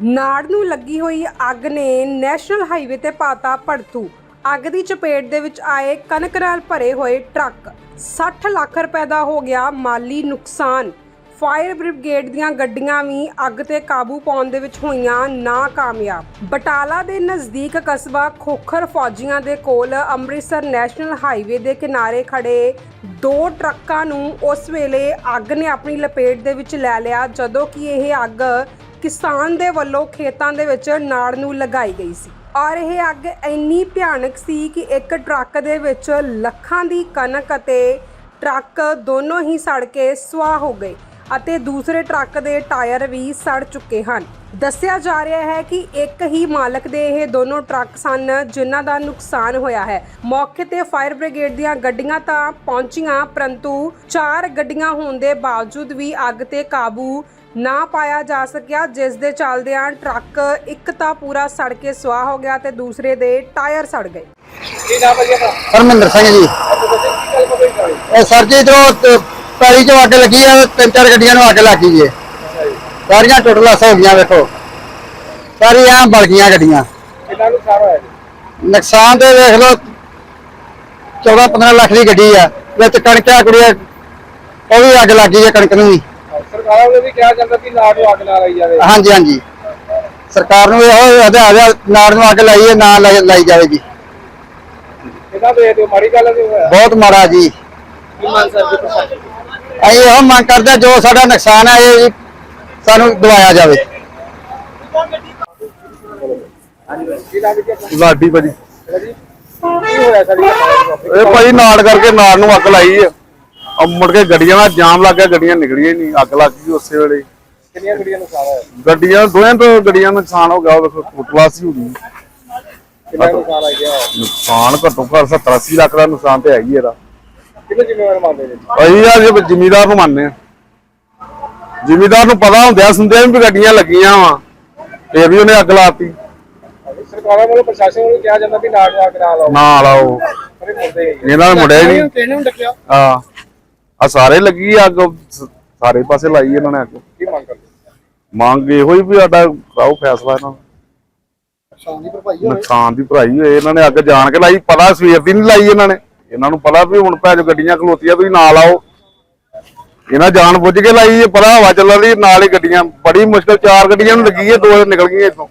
ਨਾੜ ਨੂੰ ਲੱਗੀ ਹੋਈ ਅੱਗ ਨੇ ਨੈਸ਼ਨਲ ਹਾਈਵੇ ਤੇ ਪਾਤਾ ਭੜਥੂ। ਅੱਗ ਦੀ ਚਪੇਟ ਦੇ ਵਿੱਚ ਆਏ ਕਣਕ ਨਾਲ ਭਰੇ ਹੋਏ ਟਰੱਕ। 60 ਲੱਖ ਰੁਪਏ ਦਾ ਹੋ ਗਿਆ ਮਾਲੀ ਨੁਕਸਾਨ। ਫਾਇਰ ਬ੍ਰਿਗੇਡ ਦੀਆਂ ਗੱਡੀਆਂ ਵੀ ਅੱਗ ਤੇ ਕਾਬੂ ਪਾਉਣ ਦੇ ਵਿੱਚ ਹੋਈਆਂ ਨਾਕਾਮਯਾਬ। ਬਟਾਲਾ ਦੇ ਨਜ਼ਦੀਕ ਕਸਬਾ ਖੋਖਰ ਫੌਜੀਆਂ ਦੇ ਕੋਲ ਅੰਮ੍ਰਿਤਸਰ ਨੈਸ਼ਨਲ ਹਾਈਵੇ ਦੇ ਕਿਨਾਰੇ ਖੜੇ ਦੋ ਟਰੱਕਾਂ ਨੂੰ ਉਸ ਵੇਲੇ ਅੱਗ ਨੇ ਆਪਣੀ ਲਪੇਟ ਦੇ ਵਿੱਚ ਲੈ ਲਿਆ, ਜਦੋਂ ਕਿ ਇਹ ਅੱਗ ਕਿਸਾਨ ਦੇ ਵੱਲੋਂ ਖੇਤਾਂ ਦੇ ਵਿੱਚ ਨਾੜ ਨੂੰ ਲਗਾਈ ਗਈ ਸੀ। ਔਰ ਇਹ ਅੱਗ ਇੰਨੀ ਭਿਆਨਕ ਸੀ ਕਿ ਇੱਕ ਟਰੱਕ ਦੇ ਵਿੱਚ ਲੱਖਾਂ ਦੀ ਕਣਕ ਅਤੇ ਟਰੱਕ ਦੋਨੋਂ ਹੀ ਸੜ ਕੇ ਸੁਆਹ ਹੋ ਗਏ ਅਤੇ ਦੂਸਰੇ ਟਰੱਕ ਦੇ ਟਾਇਰ ਵੀ ਸੜ ਚੁੱਕੇ ਹਨ। ਦੱਸਿਆ ਜਾ ਰਿਹਾ ਹੈ ਕਿ ਇੱਕ ਹੀ ਮਾਲਕ ਦੇ ਇਹ ਦੋਨੋਂ ਟਰੱਕ ਸਨ ਜਿਨ੍ਹਾਂ ਦਾ ਨੁਕਸਾਨ ਹੋਇਆ ਹੈ। ਮੌਕੇ ਤੇ ਫਾਇਰ ਬ੍ਰਿਗੇਡ ਦੀਆਂ ਗੱਡੀਆਂ ਤਾਂ ਪਹੁੰਚੀਆਂ, ਪਰੰਤੂ ਚਾਰ ਗੱਡੀਆਂ ਹੋਣ ਦੇ ਬਾਵਜੂਦ ਵੀ ਅੱਗ ਤੇ ਕਾਬੂ ਨਾ ਪਾਇਆ ਜਾ ਸਕਿਆ ਜਿਸ ਦੇ ਚੱਲਦਿਆਂ ਟਰੱਕ ਇੱਕ ਤਾਂ ਪੂਰਾ ਸੜ ਕੇ ਸੁਆਹ ਹੋ ਗਿਆ ਤੇ ਦੂਸਰੇ ਦੇ ਟਾਇਰ ਸੜ ਗਏ। ਕੀ ਨਾਮ ਹੈ ਜੀ ਆਪਣਾ? ਹਰਮਿੰਦਰ ਸਿੰਘ ਜੀ। ਇਹ ਸਰ ਜੀ ਇਧਰੋਂ ਪੈਲੀ ਚੋਂ ਅੱਗ ਲੱਗੀ ਆ ਤਿੰਨ ਚਾਰ ਗੱਡੀਆਂ ਨੂੰ ਅੱਗ ਲੱਗ ਗਈ ਏ ਅੱਛਾ ਜੀ। ਸਾਰੀਆਂ ਟੁੱਟਲਾਸ ਹੋ ਗਈਆਂ ਵੇਖੋ। ਸਾਰੀਆਂ ਬਲ ਗਈਆਂ ਗੱਡੀਆਂ। ਕਿੰਨਾ ਨੁਕਸਾਨ ਹੋਇਆ ਜੀ? ਨੁਕਸਾਨ ਤੇ ਵੇਖ ਲਓ 14 15 ਲੱਖ ਦੀ ਗੱਡੀ ਆ ਵਿੱਚ ਕਣਕਾਂ ਕੁੜੀਆਂ ਉਹ ਵੀ ਅੱਗ ਲੱਗ ਗਈ ਹੈ ਕਣਕ ਨੂੰ ਵੀ। ਸਰਕਾਰਾਂ ਵੱਲੋਂ ਵੀ ਕਿਹਾ ਜਾਂਦਾ ਕਿ ਨਾੜ ਨੂੰ ਅੱਗ ਨਾ ਲਾਈ ਜਾਵੇ। ਹਾਂਜੀ ਹਾਂਜੀ। ਸਰਕਾਰ ਨੂੰ ਇਹੋ ਹਦਾਇਤ ਨਾੜ ਨੂੰ ਅੱਗ ਲਾਈਏ ਨਾ ਲਾਈ ਲਾਈ ਜਾਵੇ ਜੀ। ਕਿੰਨਾ ਦੇ ਦਿਓ ਮਾੜੀ ਗੱਲ ਹੋਇਆ? ਬਹੁਤ ਮਾੜਾ ਜੀ। ਕੀ ਮੰਨ ਸਰ ਜੀ ਪ੍ਰਸ਼ਾਸਨ ਅਸੀਂ ਇਹੋ ਮੰਗ ਕਰਦੇ ਹਾਂ, ਜੋ ਸਾਡਾ ਨੁਕਸਾਨ ਹੈ ਇਹ ਸਾਨੂੰ ਦਵਾਇਆ ਜਾਵੇ। ਕੀ ਨਾਮ ਜੀ ਆਪਣਾ ਲਾਡੀ ਭਾਜੀ। ਜੀ ਕੀ ਹੋਇਆ ਸਰ ਜੀ ਇਹ ਭਾਜੀ ਨਾੜ ਕਰਕੇ ਨਾੜ ਨੂੰ ਅੱਗ ਲਾਈ ਆ। ਆ ਮੁੜ ਕੇ ਗੱਡੀਆਂ ਦਾ ਜਾਮ ਲੱਗ ਗਿਆ ਗੱਡੀਆਂ ਨਿਕਲੀਆਂ ਹੀ ਨਹੀਂ ਅੱਗ ਲੱਗ ਗਈ ਉਸੇ ਵੇਲੇ ਕਿੰਨੀਆਂ ਗੱਡੀਆਂ ਨੁਕਸਾਨ ਹੋਇਆ ਗੱਡੀਆਂ ਦੋਹਾਂ ਤੋਂ ਗੱਡੀਆਂ ਦਾ ਨੁਕਸਾਨ ਹੋ ਗਿਆ ਉਹ ਵੇਖੋ ਕੁੱਟਵਾਸ ਹੀ ਹੋ ਗਈ ਕਿੰਨਾ ਨੁਕਸਾਨ ਆ ਗਿਆ ਨੁਕਸਾਨ ਘੱਟੋ ਘੱਟ 70 80 ਲੱਖ ਦਾ ਨੁਕਸਾਨ ਤੇ ਹੈਗੀ ਇਹਦਾ ਕਿੰਨੇ ਜ਼ਿੰਮੇਵਾਰ ਮੰਨਦੇ ਜੀ ਅਸੀਂ ਆ ਜੇ ਜ਼ਿਮੀਦਾਰ ਨੂੰ ਮੰਨਦੇ ਆ ਜ਼ਿਮੀਦਾਰ ਨੂੰ ਪਤਾ ਹੁੰਦਿਆ ਸੁਣਦਿਆਂ ਵੀ ਗੱਡੀਆਂ ਲੱਗੀਆਂ ਵਾ ਤੇ ਵੀ ਉਹਨੇ ਅੱਗ ਲਾਤੀ ਸਰਕਾਰਾਂ ਵੱਲੋਂ ਪ੍ਰਸ਼ਾਸਨ ਵੱਲੋਂ ਕਿਹਾ ਜਾਂਦਾ ਕਿ ਨਾੜ ਨੂੰ ਨਾ ਲਾਓ ਨਾ ਲਾਓ ਹੀ ਇਹਨਾਂ ਨੇ ਮੁੜਿਆ ਹੀ ਨਹੀਂ ਕਿਹਨੇ ਨੂੰ ਡੱਕਿਆ ਆ ਆ ਸਾਰੇ ਲੱਗੀ ਆ ਅੱਗ ਸ- ਸਾਰੇ ਪਾਸੇ ਲਾਈ ਇਹਨਾਂ ਨੇ ਅੱਗ। ਕੀ ਮੰਗ ਕਰਦੇ ਮੰਗ ਇਹੋ ਹੀ ਵੀ ਸਾਡਾ ਕਰਾਓ ਫੈਸਲਾ ਇਹਨਾਂ ਦਾ। ਸ਼ਾਨ ਦੀ ਭਰਪਾਈ ਨੁਕਸਾਨ ਦੀ ਭਰਾਈ ਹੋਏ ਇਹਨਾਂ ਨੇ ਅੱਗ ਜਾਣ ਕੇ ਲਾਈ ਪਤਾ ਸਵੇਰ ਦੀ ਨਹੀਂ ਲਾਈ ਇਹਨਾਂ ਨੇ। ਇਹਨਾਂ ਨੂੰ ਪਤਾ ਵੀ ਹੁਣ ਭੈਜੋ ਗੱਡੀਆਂ ਖਲੋਤੀਆਂ ਤੁਸੀਂ ਨਾ ਲਾਓ ਇਹਨਾਂ ਜਾਣ ਬੁੱਝ ਕੇ ਲਾਈ ਇਹ ਪਤਾ ਹਵਾ ਚੱਲਣ ਦੀ ਨਾਲ ਹੀ ਗੱਡੀਆਂ ਬੜੀ ਮੁਸ਼ਕਲ ਚਾਰ ਗੱਡੀਆਂ ਨੂੰ ਲੱਗੀ ਹੈ ਦੋ ਨਿਕਲ ਗਈਆਂ ਇੱਥੋਂ।